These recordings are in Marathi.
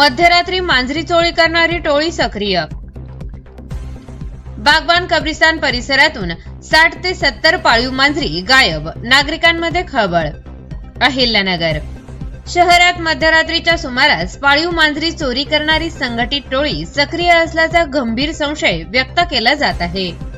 मध्यरात्री मांजरी चोळी करणारी टोळी सक्रिय. बागबान कब्रिस्तान परिसरातून साठ ते सत्तर पाळीव मांजरी गायब नागरिकांमध्ये खळबळ. अहिल्यानगर. शहरात मध्यरात्रीच्या सुमारास पाळीव मांजरी चोरी करणारी संघटित टोळी सक्रिय असल्याचा गंभीर संशय व्यक्त केला जात आहे.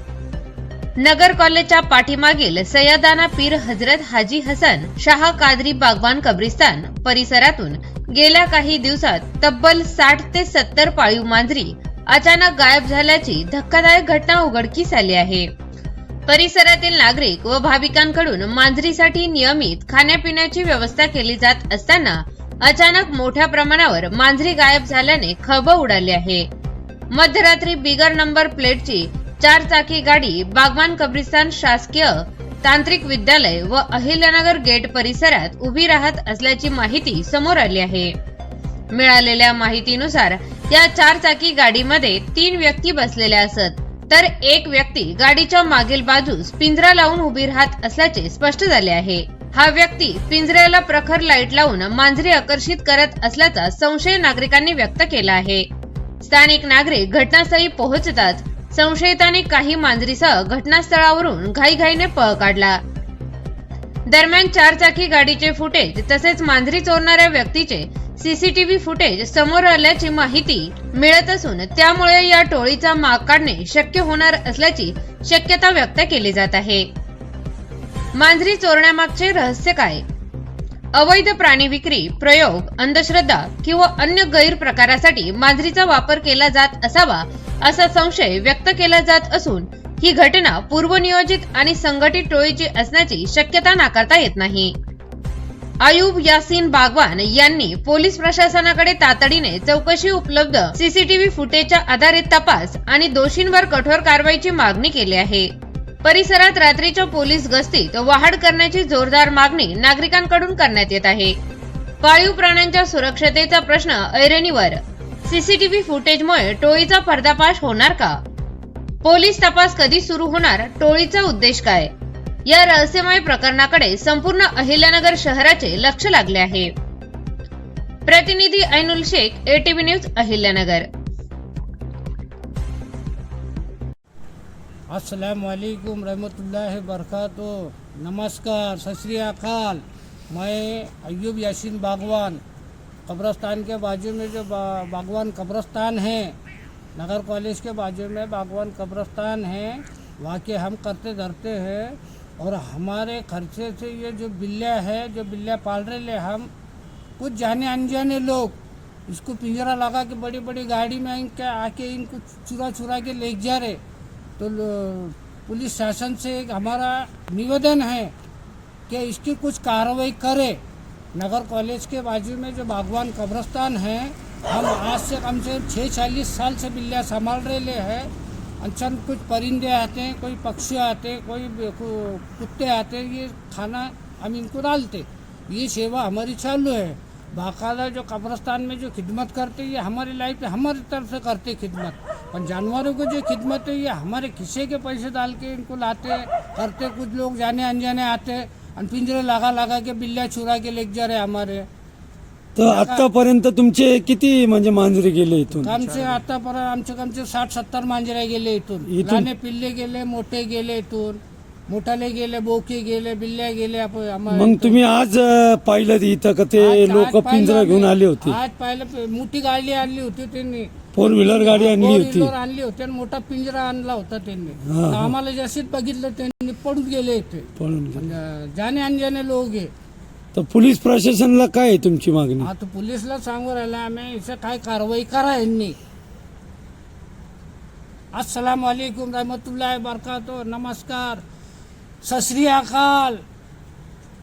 नगर कॉलेजच्या पाठीमागील सय्यदाना पीर हजरत हाजी हसन शाह कादरी बागवान कब्रिस्तान परिसरातून गेल्या काही दिवसात तब्बल साठ ते सत्तर पाळीव मांजरी अचानक गायब झाल्याची धक्कादायक घटना उघडकीस आली आहे. परिसरातील नागरिक व भाविकांकडून मांजरीसाठी नियमित खाण्यापिण्याची व्यवस्था केली जात असताना अचानक मोठ्या प्रमाणावर मांजरी गायब झाल्याने खळबळ उडाली आहे. मध्यरात्री बिगर नंबर प्लेटची चार चाकी गाडी बागवान कब्रिस्तान शासकीय तांत्रिक विद्यालय व अहिल्यानगर गेट परिसरात उभी राहत असल्याची माहिती समोर आली आहे. मिळालेल्या माहितीनुसार या चार चाकी गाडीमध्ये तीन व्यक्ती बसलेल्या असत तर एक व्यक्ती गाडीच्या मागील बाजूस पिंजरा लावून उभी राहत असल्याचे स्पष्ट झाले आहे. हा व्यक्ती पिंजऱ्याला प्रखर लाइट लावून मांजरी आकर्षित करत असल्याचा संशय नागरिकांनी व्यक्त केला आहे. स्थानिक नागरिक घटनास्थळी पोहोचतात संशयिताने काही मांजरीसह घटनास्थळावरून घाईघाईने पळ काढला. दरम्यान चारचाकी गाडीचे फुटेज तसेच मांजरी चोरणाऱ्या व्यक्तीचे सीसीटीव्ही फुटेज समोर आल्याची माहिती मिळत असून त्यामुळे या टोळीचा माग काढणे शक्य होणार असल्याची शक्यता व्यक्त केली जात आहे. मांजरी चोरण्यामागचे रहस्य काय? अवैध प्राणी विक्री प्रयोग अंधश्रद्धा किंवा अन्य गैरप्रकारासाठी मांजरीचा वापर केला जात असावा असा संशय व्यक्त केला जात असून ही घटना पूर्वनियोजित आणि संघटित टोळीची असण्याची शक्यता नाकारता येत नाही. आयुब यासीन बागवान यांनी पोलीस प्रशासनाकडे तातडीने चौकशी उपलब्ध सीसीटीव्ही फुटेजच्या आधारे तपास आणि दोषींवर कठोर कारवाईची मागणी केली आहे. परिसरात रात्रीच्या पोलीस गस्तीत वाढ करण्याची जोरदार मागणी नागरिकांकडून करण्यात येत आहे. पाळीव प्राण्यांच्या सुरक्षतेचा प्रश्न ऐरणीवर सीसीटीव्ही फुटेजमुळे टोळीचा पर्दाफाश होणार का? पोलीस तपास कधी सुरू होणार? टोळीचा उद्देश काय? या रहस्यमय प्रकरणाकडे संपूर्ण अहिल्यानगर शहराचे लक्ष लागले आहे. प्रतिनिधी ऐनुल शेख एटीव्ही न्यूज अहिल्यानगर. अस्सलाम वालेकुम रहमतुल्लाह बरकातो नमस्कार सत श्री अकाल। मैं अयूब यासीन बागवान। कब्रस्तान के बाजू में जो बागवान कब्रस्तान है, नगर कॉलेज के बाजू में बागवान कब्रस्तान है, वहाँ के हम करते धरते हैं और हमारे खर्चे से ये जो बिल्लियाँ है, जो बिल्लियाँ पाल रहे हम, कुछ जाने अनजाने लोग, इसको पिंजरा लगा के बड़ी बड़ी गाड़ी में इनके आके इनको चुरा चुरा के ले जा रहे। तो पुलिस शासन से एक हमारा निवेदन है कि इसकी कुछ कार्रवाई करे। नगर कॉलेज के बाजू में जो बागवान कब्रस्तान है, हम आज से कम से छः चालीस साल से बिल्लियाँ संभाल रहे हैं। अचानक कुछ परिंदे आते हैं, कोई पक्षी आते हैं, कोई कुत्ते आते हैं, ये खाना हम इनको डालते ये सेवा हमारी चालू है। बाकायदा जो कब्रस्तान में जो खिदमत करते ये हमारी लाइफ में हमारी तरफ़ से करते खिदमत। पर जानवरों को जो खिदमत है, ये हमारे खिस्से के पैसे डाल के इनको लाते करते कुछ लोग जाने अनजाने आते और पिंजरे लगा लगा के बिल्लियाँ चुरा के लेके जा रहे हमारे. तर आतापर्यंत तुमचे किती म्हणजे मांजरी गेले इथून? से आतापर्यंत आमचे कम से साठ सत्तर मांजरे गेले इथून. इथून? लहाने पिल्ले गेले मोठे गेले इथून. मोठाले गेले बोके गेले बिल्ल्या गेले आप- मग तुम्ही आज अं, पाहिलं इथं का ते आज- लोक आज पाहिलं पिंजरा घेऊन. आले होते? आज पाहिलं मोठी गाडी आणली होती त्यांनी. फोर व्हीलर गाडी आणली होती. आणली होती आणि मोठा पिंजरा आणला होता त्यांनी. हा, तर हा. आम्हाला जशीच बघितलं त्यांनी पडून गेले इथे. पण म्हणजे जाणे अनजाने लोक आहे तर पोलीस प्रशासनाला काय आहे तुमची मागणी? आता पोलिसला सांगू राहिला आम्ही इथं काय कारवाई करा यांनी. अस्सलाम वालेकुम रहमतुल्लाह बरकातो नमस्कार. सत श्री अकाल.